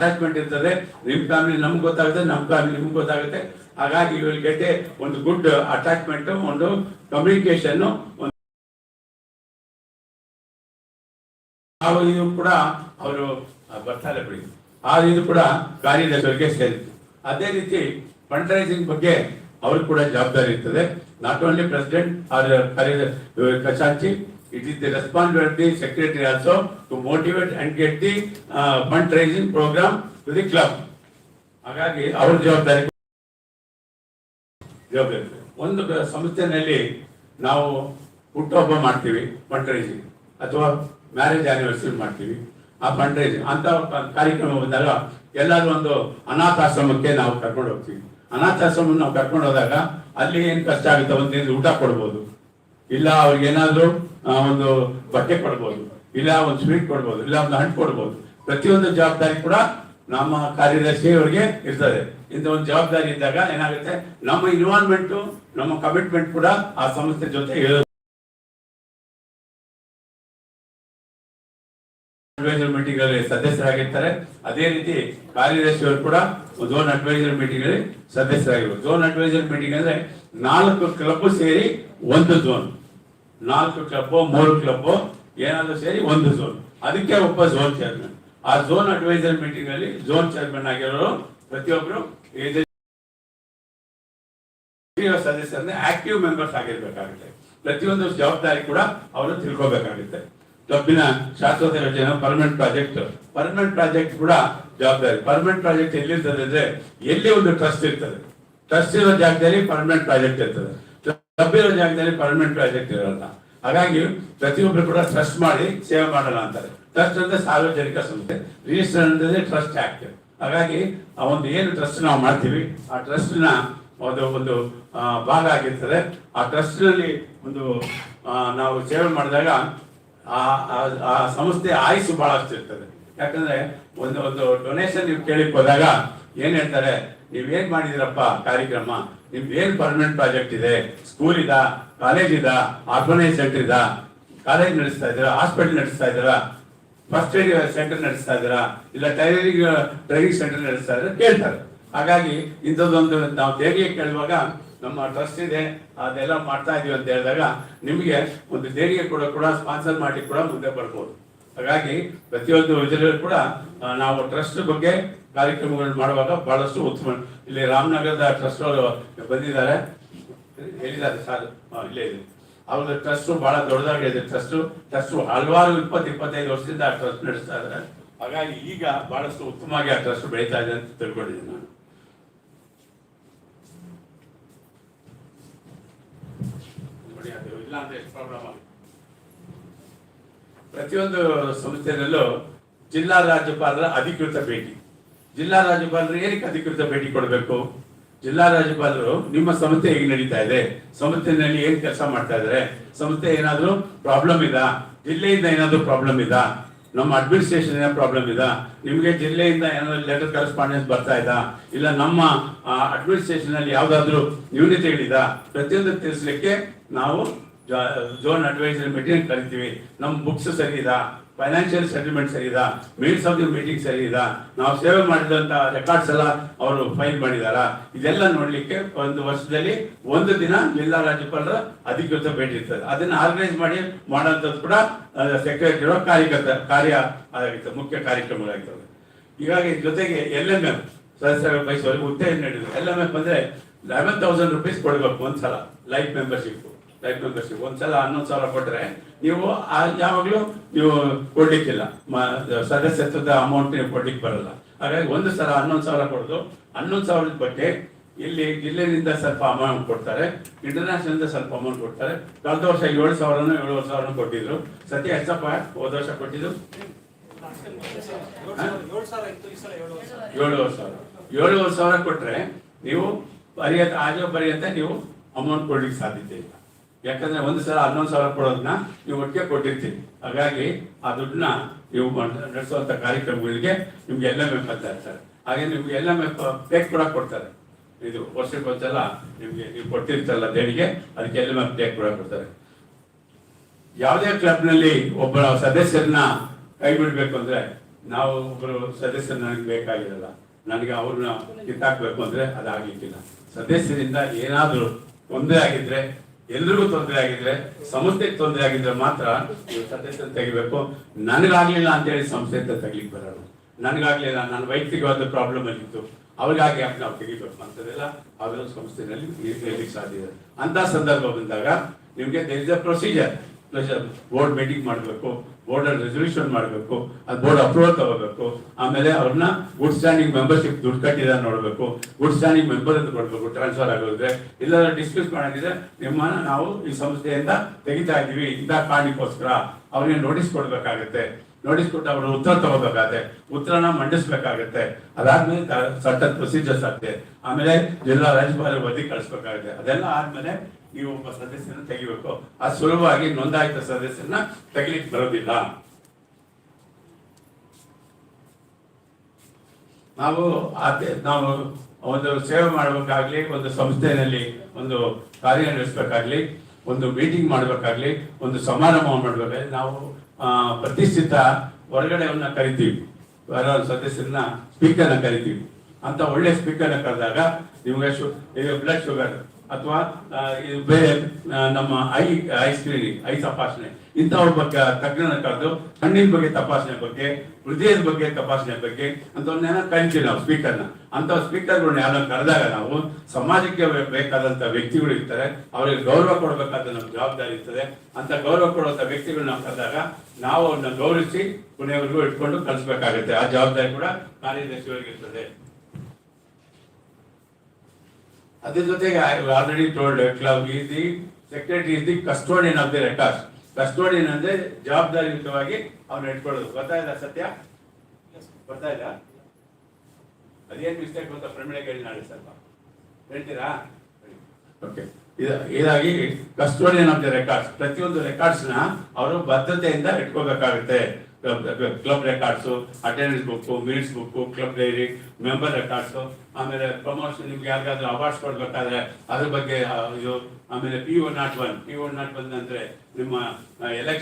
Attachment ಇರ್ತದೆ. ನಿಮ್ family ನಮ್ಗೆ ಗೊತ್ತಾಗುತ್ತೆ, ನಮ್ ಫ್ಯಾಮಿಲಿ ನಿಮ್ಗೆ ಗೊತ್ತಾಗುತ್ತೆ. ಹಾಗಾಗಿ ವಿಲ್ ಗೆಟ್ ಎ ಒಂದು ಗುಡ್ ಅಟ್ಯಾಚ್ಮೆಂಟ್ ಒಂದು ಕಮ್ಯುನಿಕೇಶನ್ ನಾವು ಇದು ಕೂಡ ಅವರು ಬರ್ತಾರೆ ಬಿಡಿ. ಆ ಇದು ಕೂಡ ಕಾರ್ಯದರ್ಶಿಗೆ ಸೇರಿತ್ತು. ಅದೇ ರೀತಿ ಫಂಡ್ರೈಸಿಂಗ್ ಬಗ್ಗೆ ಅವ್ರಿಗೆ ಕೂಡ ಜವಾಬ್ದಾರಿ ಇರ್ತದೆ. ನಾಟ್ ಓನ್ಲಿ ಪ್ರೆಸಿಡೆಂಟ್ ಆರ್ ಕಾರ್ಯ ಖಜಾಂಚಿ it responsibility of the secretary also to motivate and get the fund raising program to the club ಹಾಗಾಗಿ ಅವ್ರ ಜವಾಬ್ದಾರಿ. ಜವಾಬ್ದಾರಿ. ಒಂದು ಸಂಸ್ಥೆನಲ್ಲಿ ನಾವು ಹುಟ್ಟುಹಬ್ಬ ಮಾಡ್ತೀವಿ ಫಂಡ್ ರೈಸಿಂಗ್ ಅಥವಾ ಮ್ಯಾರೇಜ್ ಆನಿವರ್ಸರಿ ಮಾಡ್ತೀವಿ, ಆ ಫಂಡ್ ರೈಸಿಂಗ್ ಅಂತ ಕಾರ್ಯಕ್ರಮ ಬಂದಾಗ ಎಲ್ಲಾದ್ರೂ ಒಂದು ಅನಾಥಾಶ್ರಮಕ್ಕೆ ನಾವು ಕರ್ಕೊಂಡು ಹೋಗ್ತೀವಿ. ಅನಾಥಾಶ್ರಮ ನಾವು ಕರ್ಕೊಂಡು ಹೋದಾಗ ಅಲ್ಲಿ ಏನು ಕಷ್ಟ ಆಗುತ್ತೆ? ಒಂದು ದಿನ ಊಟ ಕೊಡ್ಬೋದು. ಇಲ್ಲ ಅವ್ರಿಗೆ ಏನಾದರೂ ಒಂದು ಬಟ್ಟೆ ಕೊಡ್ಬೋದು, ಇಲ್ಲ ಒಂದು ಸ್ವೀಟ್ ಕೊಡ್ಬೋದು, ಇಲ್ಲ ಒಂದು ಹಣ್ಣು ಕೊಡ್ಬೋದು. ಪ್ರತಿಯೊಂದು ಜವಾಬ್ದಾರಿ ಕೂಡ ನಮ್ಮ ಕಾರ್ಯದರ್ಶಿಯವರಿಗೆ ಇರ್ತದೆ. ಇಂಥ ಒಂದು ಜವಾಬ್ದಾರಿ ಇದ್ದಾಗ ಏನಾಗುತ್ತೆ? ನಮ್ಮ ಇನ್ವಾಲ್ವ್ಮೆಂಟ್ ನಮ್ಮ ಕಮಿಟ್ಮೆಂಟ್ ಕೂಡ ಆ ಸಂಸ್ಥೆ ಜೊತೆ ಅಡ್ವೈಸರ್ ಮೀಟಿಂಗ್ ಅಲ್ಲಿ ಸದಸ್ಯರಾಗಿರ್ತಾರೆ. ಅದೇ ರೀತಿ ಕಾರ್ಯದರ್ಶಿಯವರು ಕೂಡ ಝೋನ್ ಅಡ್ವೈಸರ್ ಮೀಟಿಂಗ್ ಅಲ್ಲಿ ಸದಸ್ಯರಾಗಿರ್ಬೋದು. ಝೋನ್ ಅಡ್ವೈಸರ್ ಮೀಟಿಂಗ್ ಅಂದ್ರೆ ನಾಲ್ಕು ಕ್ಲಬ್ ಸೇರಿ ಒಂದು ಝೋನ್ ನಾಲ್ಕು ಕ್ಲಬ್ ಮೂರು ಕ್ಲಬ್ ಏನಾದ್ರೂ ಸೇರಿ ಒಂದು ಝೋನ್ ಅದಕ್ಕೆ ಒಬ್ಬ ಝೋನ್ ಚೇರ್ಮನ್ ಆ ಝೋನ್ ಅಡ್ವೈಸರ್ ಮೀಟಿಂಗ್ ಅಲ್ಲಿ ಝೋನ್ ಚೇರ್ಮನ್ ಆಗಿರೋರು ಸಕ್ರಿಯ ಸದಸ್ಯರನ್ನ ಆಕ್ಟಿವ್ ಮೆಂಬರ್ಸ್ ಆಗಿರ್ಬೇಕಾಗುತ್ತೆ. ಪ್ರತಿಯೊಂದು ಜವಾಬ್ದಾರಿ ಕೂಡ ಅವರು ತಿಳ್ಕೊಬೇಕಾಗುತ್ತೆ. ಕಬ್ಬಿನ ಶಾಶ್ವತ ಯೋಜನೆ ಪರ್ಮನೆಂಟ್ ಪ್ರಾಜೆಕ್ಟ್ ಪರ್ಮನೆಂಟ್ ಪ್ರಾಜೆಕ್ಟ್ ಕೂಡ ಜವಾಬ್ದಾರಿ. ಪರ್ಮನೆಂಟ್ ಪ್ರಾಜೆಕ್ಟ್ ಎಲ್ಲಿರ್ತದೆ ಅಂದ್ರೆ ಎಲ್ಲಿ ಒಂದು ಟ್ರಸ್ಟ್ ಇರ್ತದೆ? ಟ್ರಸ್ಟ್ ಇರೋ ಜಾಗದಲ್ಲಿ ಪರ್ಮನೆಂಟ್ ಪ್ರಾಜೆಕ್ಟ್ ಇರ್ತದೆ. ಇರೋ ಜಾಗದಲ್ಲಿ ಪರ್ಮನೆಂಟ್ ಪ್ರಾಜೆಕ್ಟ್ ಇರಲ್ಲ. ಹಾಗಾಗಿ ಪ್ರತಿಯೊಬ್ಬರು ಕೂಡ ಟ್ರಸ್ಟ್ ಮಾಡಿ ಸೇವೆ ಮಾಡಲ್ಲ ಅಂತಾರೆ. ಟ್ರಸ್ಟ್ ಅಂದ್ರೆ ಸಾರ್ವಜನಿಕ ಸಂಸ್ಥೆ. ರಿಜಿಸ್ಟರ್ ಅಂದ್ರೆ ಟ್ರಸ್ಟ್ ಆಕ್ಟ್ ಹಾಗಾಗಿ ಆ ಒಂದು ಏನು ಟ್ರಸ್ಟ್ ನಾವು ಮಾಡ್ತೀವಿ, ಆ ಟ್ರಸ್ಟ್ನ ಒಂದು ಒಂದು ಭಾಗ ಆಗಿರ್ತದೆ. ಆ ಟ್ರಸ್ಟ್ನಲ್ಲಿ ಒಂದು ನಾವು ಸೇವೆ ಮಾಡಿದಾಗ ಆ ಸಂಸ್ಥೆ ಆಯುಸ್ಸು ಬಹಳಷ್ಟು ಇರ್ತದೆ ಯಾಕಂದ್ರೆ ಒಂದು ಒಂದು ಡೊನೇಷನ್ ನೀವು ಕೇಳಿಕ್ ಹೋದಾಗ ಏನ್ ಹೇಳ್ತಾರೆ ನೀವೇನ್ ಮಾಡಿದಿರಪ್ಪ ಕಾರ್ಯಕ್ರಮ? ನಿಮ್ದು ಏನ್ ಪರ್ಮನೆಂಟ್ ಪ್ರಾಜೆಕ್ಟ್ ಇದೆ? ಸ್ಕೂಲ್ ಇದ? ಕಾಲೇಜ್ ಇದ? ಆರ್ಗನೈಸ್ ಸೆಂಟರ್ ಇದ? ಕಾಲೇಜ್ ನಡೆಸ್ತಾ ಇದ್ದೀರಾ? ಹಾಸ್ಪಿಟಲ್ ನಡೆಸ್ತಾ ಇದ್ದೀರಾ? ಫಸ್ಟ್ ಏಡ್ ಸೆಂಟರ್ ನಡೆಸ್ತಾ ಇದ್ದೀರಾ? ಇಲ್ಲ ಟೈಲರಿಂಗ್ ಟ್ರೈನಿಂಗ್ ಸೆಂಟರ್ ನಡೆಸ್ತಾ ಇದ್ರೆ ಕೇಳ್ತಾರೆ. ಹಾಗಾಗಿ ಇಂಥದ್ದೊಂದು ನಾವು ದೇಣಿಗೆ ಕೇಳುವಾಗ ನಮ್ಮ ಟ್ರಸ್ಟ್ ಇದೆ. ಅದೆಲ್ಲ ಮಾಡ್ತಾ ಇದೀವಿ ಅಂತ ಹೇಳಿದಾಗ ನಿಮಗೆ ಒಂದು ದೇಣಿಗೆ ಕೂಡ ಕೂಡ ಸ್ಪಾನ್ಸರ್ ಮಾಡಿ ಕೂಡ ಮುಂದೆ ಬರ್ಬೋದು. ಹಾಗಾಗಿ ಪ್ರತಿಯೊಂದು ಇದರಲ್ಲೂ ಕೂಡ ನಾವು ಟ್ರಸ್ಟ್ ಬಗ್ಗೆ ಕಾರ್ಯಕ್ರಮಗಳು ಮಾಡುವಾಗ ಬಹಳಷ್ಟು ಉತ್ತಮ ಇಲ್ಲಿ ರಾಮನಗರದ ಟ್ರಸ್ಟ್ ಅವರು ಬಂದಿದ್ದಾರೆ. ಹೇಳಿದ್ದಾರೆ ಸರ್ ಇಲ್ಲೇ ಇದೆ. ಅವ್ರದ್ದು ಟ್ರಸ್ಟ್ ಬಹಳ ದೊಡ್ಡದಾಗಿದೆ. ಟ್ರಸ್ಟ್ ಟ್ರಸ್ಟ್ ಹಲವಾರು ಇಪ್ಪತ್ತು, ಇಪ್ಪತ್ತೈದು ವರ್ಷದಿಂದ ಆ ಟ್ರಸ್ಟ್ ನಡೆಸ್ತಾ ಇದ್ದಾರೆ. ಹಾಗಾಗಿ ಈಗ ಬಹಳಷ್ಟು ಉತ್ತಮವಾಗಿ ಆ ಟ್ರಸ್ಟ್ ಬೆಳೀತಾ ಇದೆ ಅಂತ ತಿಳ್ಕೊಂಡಿದ್ದೀನಿ ನಾನು. ಪ್ರಾಬ್ಲಮ್ ಪ್ರತಿಯೊಂದು ಸಂಸ್ಥೆಯಲ್ಲೂ ಜಿಲ್ಲಾ ರಾಜ್ಯಪಾಲರ ಅಧಿಕೃತ ಭೇಟಿ. ಜಿಲ್ಲಾ ರಾಜ್ಯಪಾಲರು ಏನಕ್ಕೆ ಅಧಿಕೃತ ಭೇಟಿ ಕೊಡಬೇಕು? ಜಿಲ್ಲಾ ರಾಜ್ಯಪಾಲರು ನಿಮ್ಮ ಸಂಸ್ಥೆ ಹೇಗೆ ನಡೀತಾ ಇದೆ? ಸಂಸ್ಥೆನಲ್ಲಿ ಏನ್ ಕೆಲಸ ಮಾಡ್ತಾ ಇದಾರೆ ಸಂಸ್ಥೆ ಏನಾದರೂ ಪ್ರಾಬ್ಲಮ್ ಇದಾ? ಜಿಲ್ಲೆಯಿಂದ ಏನಾದರೂ ಪ್ರಾಬ್ಲಮ್ ಇದಾ? ನಮ್ಮ ಅಡ್ಮಿನಿಸ್ಟ್ರೇಷನ್ ಏನೋ ಪ್ರಾಬ್ಲಮ್ ಇದಾ? ನಿಮಗೆ ಜಿಲ್ಲೆಯಿಂದ ಏನಾದ್ರು ಲೆಟರ್ ಕರೆಸ್ಪಾಂಡೆನ್ಸ್ ಬರ್ತಾ ಇದಾ? ಇಲ್ಲ ನಮ್ಮ ಅಡ್ಮಿನಿಸ್ಟ್ರೇಷನ್ ಅಲ್ಲಿ ಯಾವ್ದಾದ್ರು ನ್ಯೂನತೆಗಳಿದಾ? ಪ್ರತಿಯೊಂದು ತಿಳಿಸ್ಲಿಕ್ಕೆ ನಾವು ಜೋನ್ ಅಡ್ವೈಸರಿ ಮೀಟಿಂಗ್ ಕರಿತೀವಿ. ನಮ್ಮ ಬುಕ್ಸ್ ಸರಿ ಇದಾ? ಫೈನಾನ್ಷಿಯಲ್ ಸೆಟಲ್ಮೆಂಟ್ ಸರಿ ಇದಾ ಮೀಟ್ಸ್ ಆಫ್ ದಿ ಮೀಟಿಂಗ್ ಸರಿ ಇದಾ ನಾವು ಸೇವೆ ಮಾಡಿದಂತ ರೆಕಾರ್ಡ್ಸ್ ಎಲ್ಲ ಅವರು ಫೈಲ್ ಮಾಡಿದಾರ? ಇದೆಲ್ಲ ನೋಡ್ಲಿಕ್ಕೆ ಒಂದು ವರ್ಷದಲ್ಲಿ ಒಂದು ದಿನ ಜಿಲ್ಲಾ ರಾಜ್ಯಪಾಲರ ಅಧಿಕೃತ ಭೇಟಿ ಇರ್ತದೆ. ಅದನ್ನ ಆರ್ಗನೈಸ್ ಮಾಡಿ ಮಾಡೋಂಥದ್ದು ಕೂಡ ಸೆಕ್ರೆಟರಿ ಕಾರ್ಯಕರ್ತ ಕಾರ್ಯ ಆಗಿರ್ತದೆ, ಮುಖ್ಯ ಕಾರ್ಯಕ್ರಮಗಳಾಗಿರ್ತದೆ ಹೀಗಾಗಿ ಜೊತೆಗೆ ಎಲ್ ಎಂ ಎಂ ಸದಸ್ಯರ ಬಯಸುವವರಿಗೆ ಉತ್ತೇಜನ ನೀಡಿದ್ರು. ಎಲ್ ಎಂ ಎಫ್ ಅಂದ್ರೆ ಲೆವೆನ್ ತೌಸಂಡ್ ರುಪೀಸ್ ಕೊಡ್ಬೇಕು ಒಂದ್ಸಲ ಲೈಫ್ ಮೆಂಬರ್ಶಿಪ್ ಲೈಫ್ ಮೆಂಬರ್ಶಿಪ್ ಒಂದ್ಸಲ ಹನ್ನೊಂದು ಸಾವಿರ ಕೊಟ್ರೆ ನೀವು ಯಾವಾಗ್ಲೂ ನೀವು ಕೊಡ್ಲಿಕ್ಕಿಲ್ಲ. ಸದಸ್ಯತ್ವದ ಅಮೌಂಟ್ ನೀವು ಕೊಡ್ಲಿಕ್ಕೆ ಬರಲ್ಲ. ಹಾಗಾಗಿ ಒಂದು ಸಲ ಹನ್ನೊಂದು ಸಾವಿರ ಕೊಡೋದು ಹನ್ನೊಂದು ಸಾವಿರದ ಬಗ್ಗೆ ಇಲ್ಲಿ ಜಿಲ್ಲೆಯಿಂದ ಸ್ವಲ್ಪ ಅಮೌಂಟ್ ಕೊಡ್ತಾರೆ. ಇಂಟರ್ನ್ಯಾಷನಲ್ ಸ್ವಲ್ಪ ಅಮೌಂಟ್ ಕೊಡ್ತಾರೆ. ಕಳೆದ ವರ್ಷ ಏಳು ಸಾವಿರನೂ ಏಳುವರೆ ಸಾವಿರ ಕೊಟ್ಟಿದ್ರು. ಸತ್ಯ ಎಷ್ಟಪ್ಪ ಹೋದ ವರ್ಷ ಕೊಟ್ಟಿದ್ರು ಏಳುವರೆ ಸಾವಿರ. ಏಳುವರೆ ಸಾವಿರ. ಕೊಟ್ರೆ ನೀವು ಬರೆಯತ್ತ ಆಜೋ ಬರೆಯಂತ ನೀವು ಅಮೌಂಟ್ ಕೊಡ್ಲಿಕ್ಕೆ ಸಾಧ್ಯತೆ ಇಲ್ಲ. ಯಾಕಂದ್ರೆ ಒಂದು ಸಲ, ಹನ್ನೊಂದು ಸಾವಿರ ಕೊಡೋದನ್ನ ನೀವು ಒಟ್ಟಿಗೆ ಕೊಟ್ಟಿರ್ತೀವಿ ಹಾಗಾಗಿ ಆ ದುಡ್ಡನ್ನ ನೀವು ನಡೆಸುವಂತ ಕಾರ್ಯಕ್ರಮಗಳಿಗೆ ನಿಮ್ಗೆ ಎಲ್ಲ ಮೆಪ್ ಅಂತ ಇರ್ತಾರೆ ಹಾಗೆ ನಿಮ್ಗೆ ಎಲ್ಲ ಟೇಕ್ ಕೂಡ ಕೊಡ್ತಾರೆ. ಇದು ವರ್ಷಕ್ಕೊಂದ್ಸಲ ನಿಮ್ಗೆ ನೀವು ಕೊಟ್ಟಿರ್ತಲ್ಲ ದೇಣಿಗೆ, ಅದಕ್ಕೆ ಎಲ್ಲ ಟೇಕ್ ಕೂಡ ಕೊಡ್ತಾರೆ. ಯಾವುದೇ ಕ್ಲಬ್ನಲ್ಲಿ ಒಬ್ಬ ಸದಸ್ಯರನ್ನ ಕೈ ಬಿಡ್ಬೇಕು ಅಂದ್ರೆ ನಾವು ಒಬ್ಬರು ಸದಸ್ಯರು ನನಗೆ ಬೇಕಾಗಿರಲ್ಲ. ನನಗೆ ಅವ್ರನ್ನ ಕಿತ್ತಾಕ್ಬೇಕು ಅಂದ್ರೆ ಅದಾಗ್ಲಿಕ್ಕಿಲ್ಲ. ಸದಸ್ಯರಿಂದ ಏನಾದರೂ ಒಂದೇ ಆಗಿದ್ರೆ ಎಲ್ರಿಗೂ ತೊಂದರೆ ಆಗಿದ್ರೆ ಸಂಸ್ಥೆಗೆ ತೊಂದರೆ ಆಗಿದ್ರೆ ಮಾತ್ರ ನೀವು ಸದಸ್ಯ ತೆಗಿಬೇಕು. ನನಗಾಗ್ಲಿಲ್ಲ ಅಂತೇಳಿ ಸಂಸ್ಥೆ ಅಂತ ತೆಗಿಲಿಕ್ಕೆ ಬರೋದು ನನಗಾಗ್ಲಿಲ್ಲ, ನನ್ನ ವೈಯಕ್ತಿಕವಾದ ಪ್ರಾಬ್ಲಮ್ ಆಗಿತ್ತು ಅವ್ರಿಗಾಗಿ ಯಾಕೆ ನಾವು ತೆಗಿಬೇಕು ಅಂತದೆಲ್ಲ ಅವೆಲ್ಲ ಸಂಸ್ಥೆನಲ್ಲಿ ಹೇಳಲಿಕ್ಕೆ ಸಾಧ್ಯ ಇದೆ. ಅಂತ ಸಂದರ್ಭ ಬಂದಾಗ ನಿಮಗೆ there is a procedure board meeting ಮಾಡಬೇಕು. ಬೋರ್ಡ್ ರೆಸೊಲ್ಯೂಷನ್ ಮಾಡಬೇಕು, ಅದು ಬೋರ್ಡ್ ಅಪ್ರೂವಲ್ ತಗೋಬೇಕು, ಆಮೇಲೆ ಅವ್ರನ್ನ ಗುಡ್ ಸ್ಟ್ಯಾಂಡಿಂಗ್ ಮೆಂಬರ್ಶಿಪ್ ದುಡ್ಡು ಕಟ್ಟಿದ ನೋಡಬೇಕು. ಗುಡ್ ಸ್ಟ್ಯಾಂಡಿಂಗ್ ಮೆಂಬರ್ ಅಂತ ಕೊಡಬೇಕು ಟ್ರಾನ್ಸ್ಫರ್ ಆಗೋದ್ರೆ. ಇಲ್ಲ ಡಿಸ್ಕಸ್ ಮಾಡಿದ್ರೆ ನಿಮ್ಮನ್ನ ನಾವು ಈ ಸಂಸ್ಥೆಯಿಂದ ತೆಗಿತಾ ಇದ್ದೀವಿ, ಇಂಥ ಕಾರಣಕ್ಕೋಸ್ಕರ. ಅವ್ರಿಗೆ ನೋಟಿಸ್ ಕೊಡ್ಬೇಕಾಗತ್ತೆ. ನೋಟಿಸ್ ಕೊಟ್ಟು ಅವರು ಉತ್ತರ ತಗೋಬೇಕಾಗತ್ತೆ. ಉತ್ತರನ ಮಂಡಿಸ್ಬೇಕಾಗತ್ತೆ. ಅದಾದ್ಮೇಲೆ ಸಟ್ಟದ ಪ್ರೊಸೀಜರ್ಸ್ ಆಗ್ತದೆ. ಆಮೇಲೆ ಜಿಲ್ಲಾ ರಾಜ್ಯಪಾಲರ ವರದಿ ಕಳಿಸ್ಬೇಕಾಗುತ್ತೆ. ಅದೆಲ್ಲ ಆದ್ಮೇಲೆ ನೀವು ಒಬ್ಬ ಸದಸ್ಯನ ತೆಗಿಬೇಕು. ಆ ಸುಲಭವಾಗಿ ನೋಂದಾಯಿತ ಸದಸ್ಯನ ತೆಗಿಲಿಕ್ಕೆ ಬರೋದಿಲ್ಲ. ನಾವು ನಾವು ಒಂದು ಸೇವೆ ಮಾಡಬೇಕಾಗ್ಲಿ, ಒಂದು ಸಂಸ್ಥೆಯಲ್ಲಿ ಒಂದು ಕಾರ್ಯನಿರ್ವಹಿಸ್ಬೇಕಾಗ್ಲಿ ಒಂದು ಮೀಟಿಂಗ್ ಮಾಡಬೇಕಾಗ್ಲಿ, ಒಂದು ಸಮಾರಂಭ ಮಾಡಬೇಕಾಗ್ಲಿ, ನಾವು ಪ್ರತಿಷ್ಠಿತ ಹೊರಗಡೆಯನ್ನ ಕರಿತೀವಿ. ಯಾರೋ ಸದಸ್ಯರನ್ನ ಸ್ಪೀಕರ್ನ ಕರಿತೀವಿ. ಅಂತ ಒಳ್ಳೆ ಸ್ಪೀಕರ್ನ ಕರೆದಾಗ ನಿಮಗೆ ಶು ಬ್ಲಡ್ ಶುಗರ್ ಅಥವಾ ಬೇರೆ ನಮ್ಮ ಐ ಐ ಸ್ಕ್ರೀನಿಂಗ್ ಐ ತಪಾಸಣೆ. ಇಂಥವ್ರ ಬಗ್ಗೆ ತಜ್ಞನ ಕರೆದು ಕಣ್ಣಿನ ಬಗ್ಗೆ ತಪಾಸಣೆ ಬಗ್ಗೆ, ಹೃದಯದ ಬಗ್ಗೆ ತಪಾಸಣೆ ಬಗ್ಗೆ ಅಂತವನ್ನೆಲ್ಲ ಕರಿತೀವಿ ನಾವು ಸ್ಪೀಕರ್ನ ಅಂತ ಸ್ಪೀಕರ್ಗಳನ್ನ ಯಾರನ್ನ ಕರೆದಾಗ ನಾವು ಸಮಾಜಕ್ಕೆ ಬೇಕಾದಂಥ ವ್ಯಕ್ತಿಗಳು ಇರ್ತಾರೆ, ಅವರಿಗೆ ಗೌರವ ಕೊಡಬೇಕಾದ ನಮ್ಮ ಜವಾಬ್ದಾರಿ ಇರ್ತದೆ. ಅಂತ ಗೌರವ ಕೊಡುವಂತ ನಾವು ಕರೆದಾಗ ನಾವು ಅವ್ರನ್ನ ಗೌರವಿಸಿ ಕೊನೆಯವರೆಗೂ ಇಟ್ಕೊಂಡು ಕಲಿಸ್ಬೇಕಾಗುತ್ತೆ ಆ ಜವಾಬ್ದಾರಿ ಕೂಡ ಕಾರ್ಯದರ್ಶಿಯವರಿಗೆ ಇರ್ತದೆ. ಅದ್ರ ಜೊತೆಗೆ already told club is the secretary is the custodian of the records custodian ಅಂದ್ರೆ ಜವಾಬ್ದಾರಿಯುತವಾಗಿ ಅವ್ನು ಇಟ್ಕೊಳ್ಳೋದು ಗೊತ್ತಾಯ್ತಾ ಸತ್ಯ? ಗೊತ್ತಾಯಿಲ್ಲ ಅದೇನ್ ಮಿಸ್ಟೇಕ್ ಅಂತ ಪ್ರಮಿಳೆ ಕೇಳಿ ನಾಳೆ ಸ್ವಲ್ಪ. ಹೇಳ್ತೀರಾ? ಓಕೆ ಇದಾಗಿ ಕಸ್ಟೋಡಿಯನ್ ಆಫ್ ದಿ ರೆಕಾರ್ಡ್ಸ್ ಪ್ರತಿಯೊಂದು ರೆಕಾರ್ಡ್ಸ್ನ ಅವರು ಬದ್ಧತೆಯಿಂದ ಇಟ್ಕೋಬೇಕಾಗುತ್ತೆ. Club records attendance book minutes book club diary member records ಆಮೇಲೆ ಪ್ರಮೋಷನ್ ನಿಮ್ಗೆ ಯಾರಿಗಾದ್ರೂ ಅವಾರ್ಡ್ಸ್ ಕೊಡ್ಬೇಕಾದ್ರೆ ಅದ್ರ ಬಗ್ಗೆ ಇದು, ಆಮೇಲೆ P one not one P one not one ಅಂದ್ರೆ ನಿಮ್ಮ ಎಲೆಕ್ಷನ್